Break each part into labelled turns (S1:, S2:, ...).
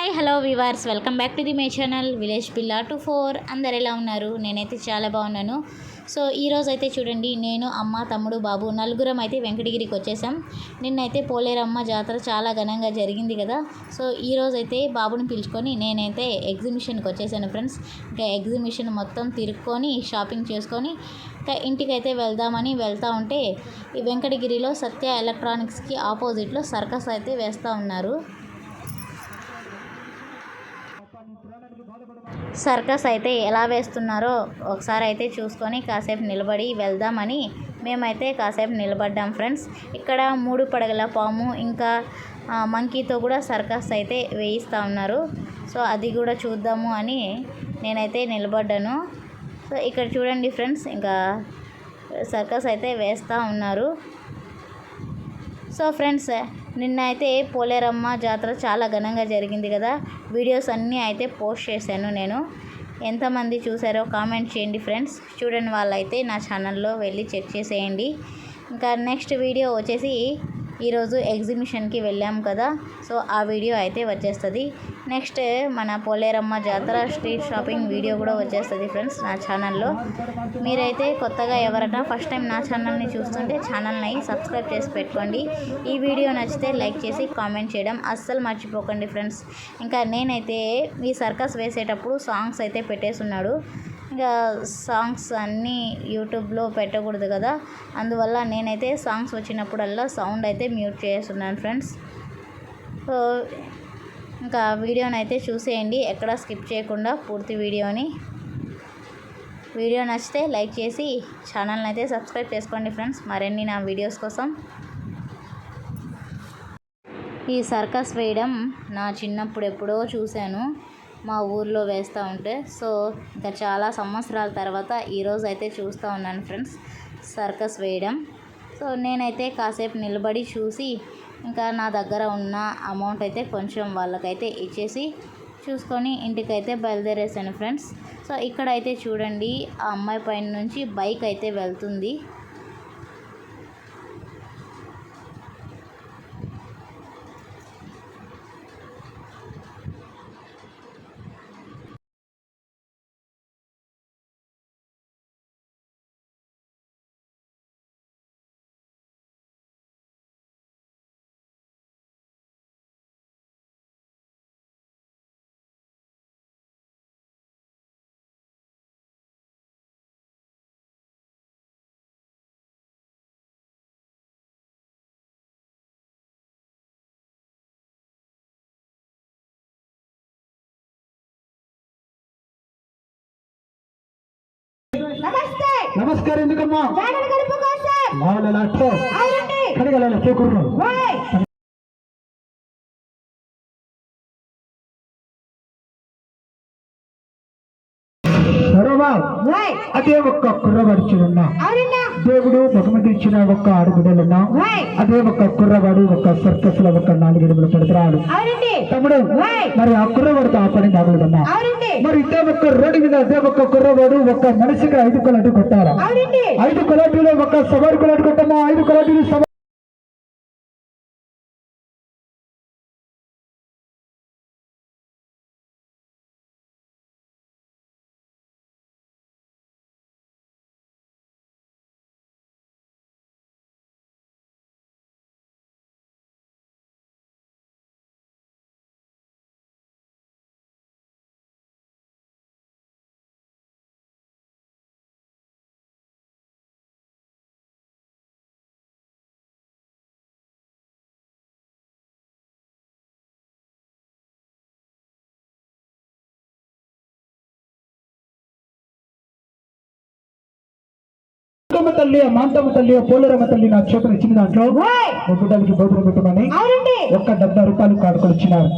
S1: Hi hello viewers welcome back to the my channel village Pilla two four. అందరు ఎలా ఉన్నారు? నేనైతే చాలా బాగున్నాను. సో ఈరోజు అయితే చూడండి నేను అమ్మ తమ్ముడు బాబు నలుగురం అయితే వెంకటగిరికి వచ్చేసాం. నిన్నైతే పోలేరమ్మ జాతర చాలా ఘనంగా జరిగింది కదా. సో ఈరోజు అయితే బాబుని పిలుచుకొని నేనైతే ఎగ్జిబిషన్కి వచ్చేసాను ఫ్రెండ్స్. ఇంకా ఎగ్జిబిషన్ మొత్తం తిరుక్కొని షాపింగ్ చేసుకొని ఇంకా ఇంటికైతే వెళ్దామని వెళ్తూ ఉంటే ఈ వెంకటగిరిలో సత్య ఎలక్ట్రానిక్స్కి ఆపోజిట్లో సర్కస్ అయితే వేస్తూ ఉన్నారు. సర్కస్ అయితే ఎలా వేస్తున్నారో ఒకసారి అయితే చూసుకొని కాసేపు నిలబడి వెళ్దామని మేమైతే కాసేపు నిలబడ్డాం ఫ్రెండ్స్. ఇక్కడ మూడు పడగల పాము ఇంకా మంకీతో కూడా సర్కస్ అయితే వేయిస్తూ ఉన్నారు. సో అది కూడా చూద్దాము అని నేనైతే నిలబడ్డాను. సో ఇక్కడ చూడండి ఫ్రెండ్స్ ఇంకా సర్కస్ అయితే వేస్తూ ఉన్నారు. సో ఫ్రెండ్స్ నిన్న అయితే పోలేరమ్మ జాతర చాలా ఘనంగా జరిగింది కదా. వీడియోస్ అన్నీ అయితే పోస్ట్ చేశాను నేను. ఎంతమంది చూసారో కామెంట్ చేయండి ఫ్రెండ్స్. చూడని వాళ్ళైతే నా ఛానల్లో వెళ్ళి చెక్ చేసేయండి. ఇంకా నెక్స్ట్ వీడియో వచ్చేసి ఈరోజు ఎగ్జిబిషన్కి వెళ్ళాం కదా సో ఆ వీడియో అయితే వచ్చేస్తుంది. నెక్స్ట్ మన పోలేరమ్మ జాతర స్ట్రీట్ షాపింగ్ వీడియో కూడా వచ్చేస్తుంది ఫ్రెండ్స్ నా ఛానల్లో. మీరైతే కొత్తగా ఎవరైనా ఫస్ట్ టైం నా ఛానల్ని చూస్తుంటే ఛానల్ని సబ్స్క్రైబ్ చేసి పెట్టుకోండి. ఈ వీడియో నచ్చితే లైక్ చేసి కామెంట్ చేయడం అస్సలు మర్చిపోకండి ఫ్రెండ్స్. ఇంకా నేనైతే ఈ సర్కస్ వేసేటప్పుడు సాంగ్స్ అయితే పెట్టేస్తున్నాడు ఇంకా సాంగ్స్ అన్నీ యూట్యూబ్లో పెట్టకూడదు కదా. అందువల్ల నేనైతే సాంగ్స్ వచ్చినప్పుడల్లా సౌండ్ అయితే మ్యూట్ చేస్తున్నాను ఫ్రెండ్స్. ఇంకా వీడియోని అయితే చూసేయండి. ఎక్కడ స్కిప్ చేయకుండా పూర్తి వీడియోని. వీడియో నచ్చితే లైక్ చేసి ఛానల్ని అయితే సబ్స్క్రైబ్ చేసుకోండి ఫ్రెండ్స్. మరిన్ని నా వీడియోస్ కోసం. ఈ సర్కస్ వేయడం నా చిన్నప్పుడు ఎప్పుడో చూశాను. మా ఊర్లో వేస్తూ ఉంటే. సో ఇంకా చాలా సంవత్సరాల తర్వాత ఈరోజు అయితే చూస్తూ ఉన్నాను ఫ్రెండ్స్ సర్కస్ వేయడం. సో నేనైతే కాసేపు నిలబడి చూసి ఇంకా నా దగ్గర ఉన్న అమౌంట్ అయితే కొంచెం వాళ్ళకైతే ఇచ్చేసి చూసుకొని ఇంటికైతే బయలుదేరేసాను ఫ్రెండ్స్. సో ఇక్కడైతే చూడండి ఆ అమ్మాయి పైన నుంచి బైక్ అయితే వెళ్తుంది.
S2: నమస్కారం ఎందుకమ్మా? కడగల చేకూరు అదే ఒక్క కుర్రవాడిచున్నా
S3: అవునన్నా
S2: దేవుడు బహుమతి ఇచ్చిన ఒక్క ఆడుగుడలున్నా అదే ఒక కుర్రవాడు ఒక సర్కస్లో ఒక నాలుగడుగులు పెడతాడు తమ్ముడు మరి ఆ కుర్రవాడితో ఆ పని మరి ఇదే ఒక్క రోడ్డు మీద అదే ఒక్క కుర్రవాడు ఒక మనిషికి ఐదు కొలటి కొట్టారా ఐదు కొలటీలో ఒక సవారి కొలటి కొట్టమ్మా ఐదు కొలటీలు దుర్గమ్మ తల్లి మాంతమ్మ తల్లి పోలేరమ్మ తల్లి నా చేపలు ఇచ్చిన దాంట్లో. బిడ్డలకి భోజనం పెట్టమని ఒక్క డెబ్బై రూపాయలు కాడుకొని ఇచ్చినారు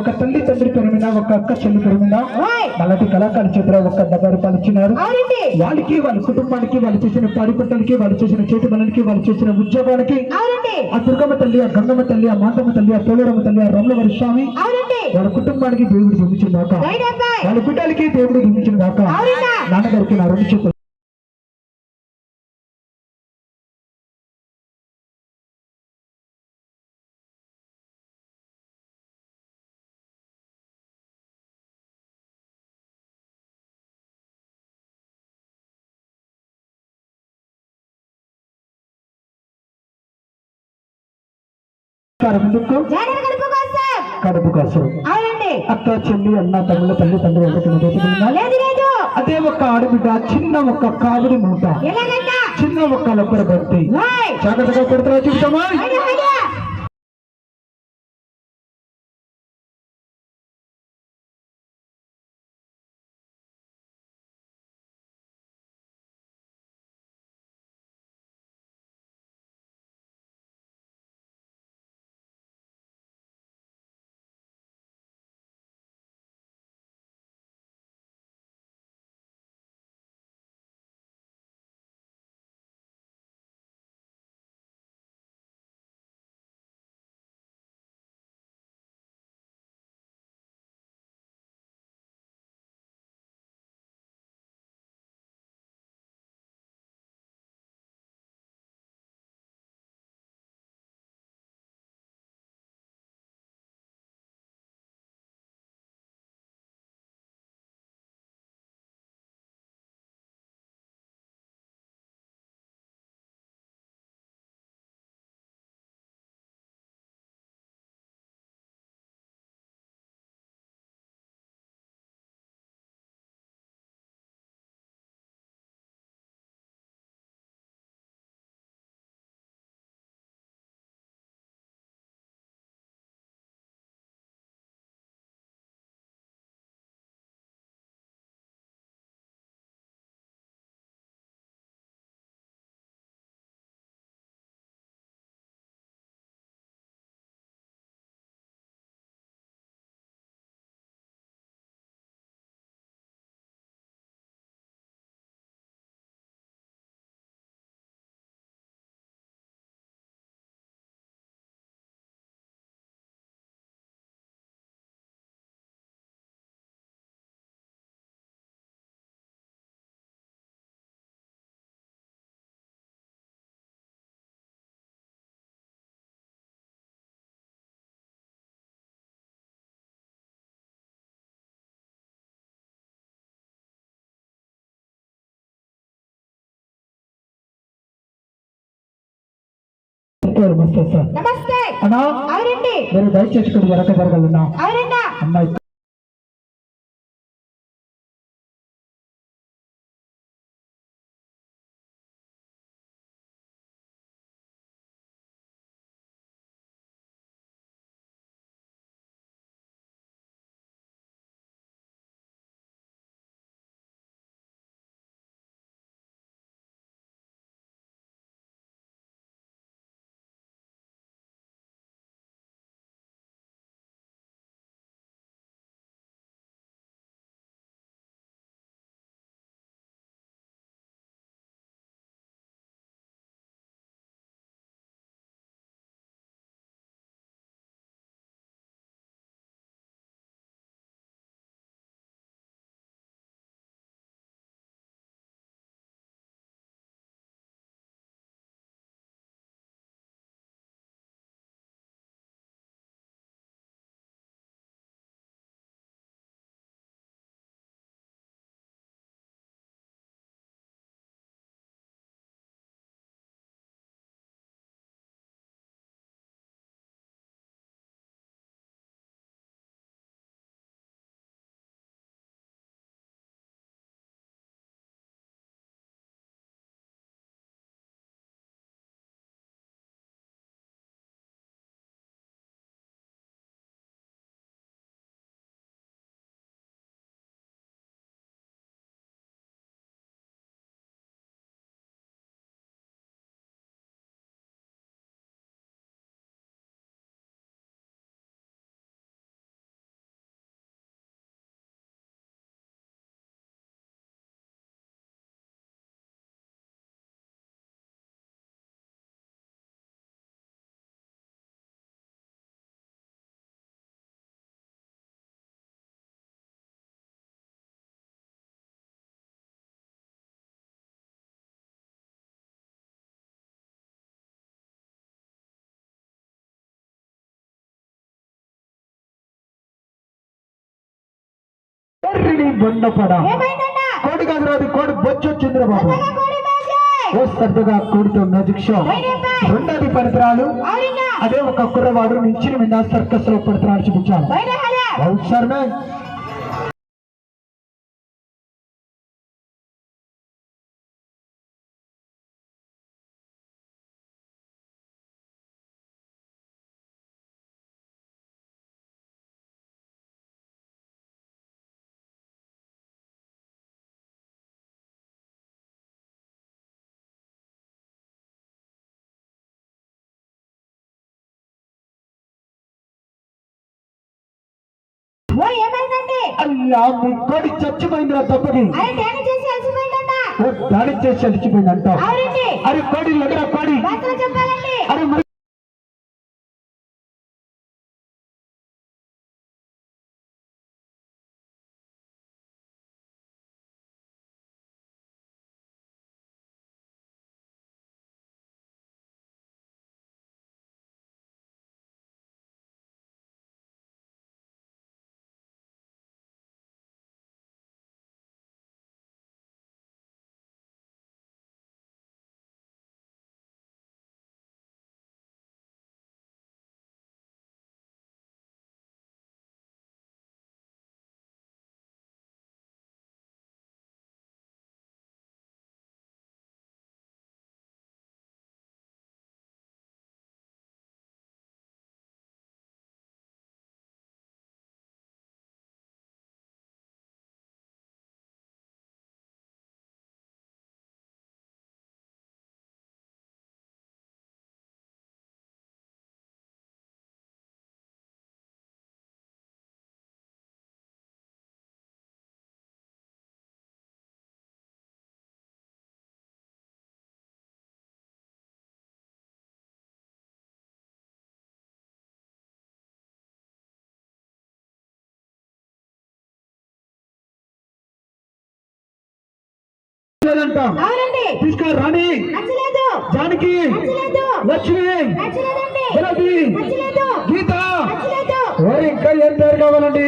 S2: ఒక తల్లి తండ్రి పేరు మీద ఒక అక్క చెల్లి పేరు మీద
S3: ఓయ్!
S2: అలాంటి కళాకారుల చేతిలో ఒక డెబ్బై రూపాయలు ఇచ్చినారు. వాళ్ళకి వాళ్ళ కుటుంబానికి వాళ్ళు చేసిన పాడి పంటలకి వాళ్ళు చేసిన చేతి పనులకి వాళ్ళు చేసిన ఉద్యోగానికి ఆ దుర్గమ్మ తల్లి ఆ గంగమ్మ తల్లి ఆ మాతమ్మ తల్లి ఆ పోలేరమ్మ తల్లి ఆ రమణవరి స్వామి వాళ్ళ కుటుంబానికి దేవుడు చూపించిన దాకా. వాళ్ళ బిడ్డలకి దేవుడు చూపించిన దాకా. నాన్నగారికి నా రెండు
S3: కడుపు కోసం.
S2: అక్క చెల్లి అన్న తమ్ముళ్ళ తల్లి తండ్రి అదే ఒక ఆడబిడ్డ చిన్న ఒక కావిడి మూట. చిన్న ఒక లబ్బర బర్తి
S3: ఓయ్.
S2: జాగ్రత్తగా పెడతారా చూద్దామా? నమస్తే సార్
S3: నమస్తే.
S2: అన్నా మీరు దయచేసి ఇక్కడ వెనక జరగలన్నా. అమ్మాయి బొండపడ. కోడి కాదు అది కోడి బాబు
S3: పెద్దగా కోడి బాజే.
S2: ఓ శ్రద్ధగా కోడితో మ్యాజిక్ షో. రెండోది
S3: అవునన్నా
S2: అదే ఒక కుర్రవాడు నిచ్చిన మీద సర్కస్లో పడుతున్నాడు చూపించాలి. అవును సార్ మ్యామ్
S3: ఏమైందండి?
S2: చచ్చిపోయిందిరా తప్పది
S3: అరే డ్యాన్స్ చేసి అలసిపోయిందంట.
S2: ఓ దాడి చేసి చచ్చిపోయిందంట
S3: అవునండి.
S2: అరే కోడి
S3: చెప్పాలండి.
S2: అరే రాణి. జానకి. లక్ష్మి. గులాబీ. గీత. ఓ ఇంకా ఏం పేరు కావాలండి?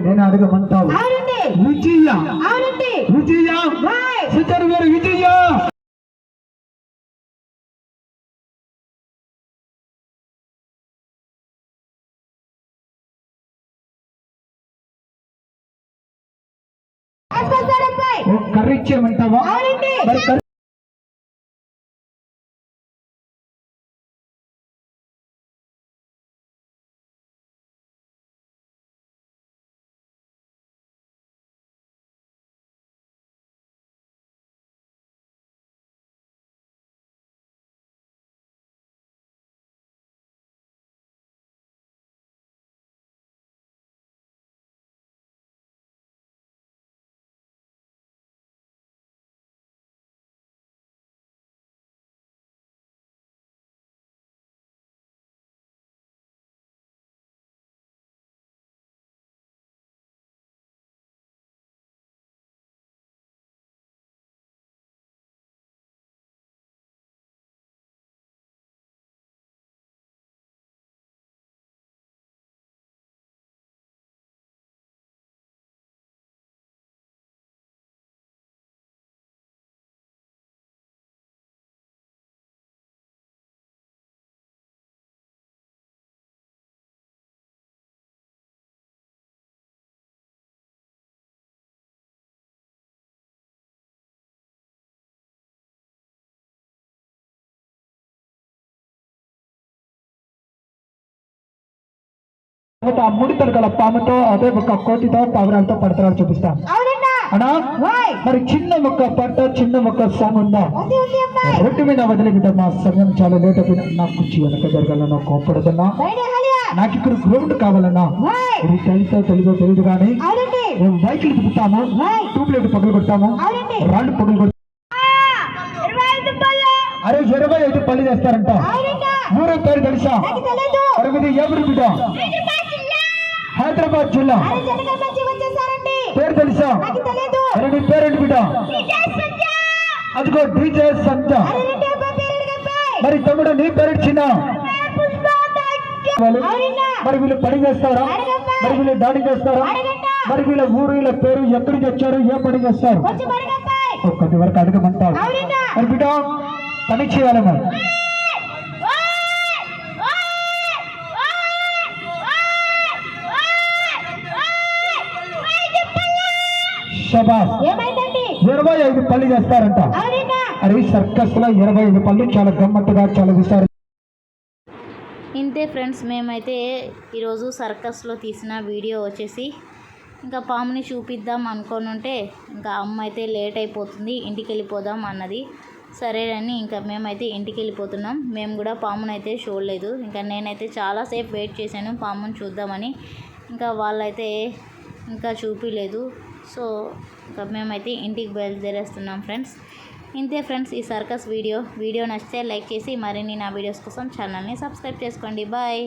S2: నేను అడగమంటావు? విజయ. విజయ. సిద్ధర్ గారు విజయ. ఓ కర్రీ తర్వాత ఆ ముడి తలకల పాముతో అదే ఒక కోతితో పావురాలతో పడతారు చూపిస్తాను
S3: అవునండా?
S2: అనా మరి చిన్న మొక్క పంట చిన్న మొక్క సాంగ్ ఉందా? రొట్టె మీద వదిలిపెట్ట మా సమయం చాలా లేట్ అయిపోయింది. నాకు కుర్చీ వెనక జరగాలన్నా కోపడుతున్నా నాకు ఇక్కడ గ్రౌండ్ కావాలన్నా. ఇది తెలుసో తెలుసో తెలియదు కానీ మేము బైక్లు తిప్పుతాము ట్యూబ్లైట్ పగలు కొడతాము రాళ్ళు పగలు కొడతాము. అరే ఇరవై ఐదు పళ్ళు చేస్తారంట. ఊరు పేరు తెలుసా? ఇది ఎవరి బిడ్డ? హైదరాబాద్ జిల్లా. పేరు తెలుసా? నీ పేరేంటి బిడ్డ. అదిగో డీజే
S3: అబ్బాయి
S2: మరి తమ్ముడు నీ పేరు చిన్న. మరి వీళ్ళు పని చేస్తారా? మరి వీళ్ళు దాడి చేస్తారా? మరి వీళ్ళ ఊరు వీళ్ళ పేరు ఎక్కడి నుంచి వచ్చారు? ఏ పని చేస్తారు? ఒక్కటి వరకు అడగమంటారు. మరి బిడ్డ పని చేయాలి మరి. ఇరవై ఐదు పళ్ళు చేస్తారంట. అరే సర్కస్లో ఇరవై ఐదు పళ్ళు చాలా గమ్మత్తుగా చాలా విచారం
S1: ఇంతే ఫ్రెండ్స్ మేమైతే ఈరోజు సర్కస్లో తీసిన వీడియో వచ్చేసి ఇంకా పాముని చూపిద్దాం అనుకొని ఉంటే ఇంకా అమ్మ అయితే లేట్ అయిపోతుంది ఇంటికి వెళ్ళిపోదాం అన్నది. సరే అని ఇంకా మేమైతే ఇంటికి వెళ్ళిపోతున్నాం. మేము కూడా పాముని అయితే చూడలేదు. ఇంకా నేనైతే చాలాసేపు వెయిట్ చేశాను పాముని చూద్దామని. ఇంకా వాళ్ళైతే ఇంకా చూపించలేదు సో ఇంకా మేమైతే ఇంటికి బయలుదేరేస్తున్నాం ఫ్రెండ్స్. ఇంతే ఫ్రెండ్స్ ఈ సర్కస్ వీడియో. వీడియో నచ్చితే లైక్ చేసి మరిన్ని నా వీడియోస్ కోసం ఛానల్ని సబ్స్క్రైబ్ చేసుకోండి. బాయ్.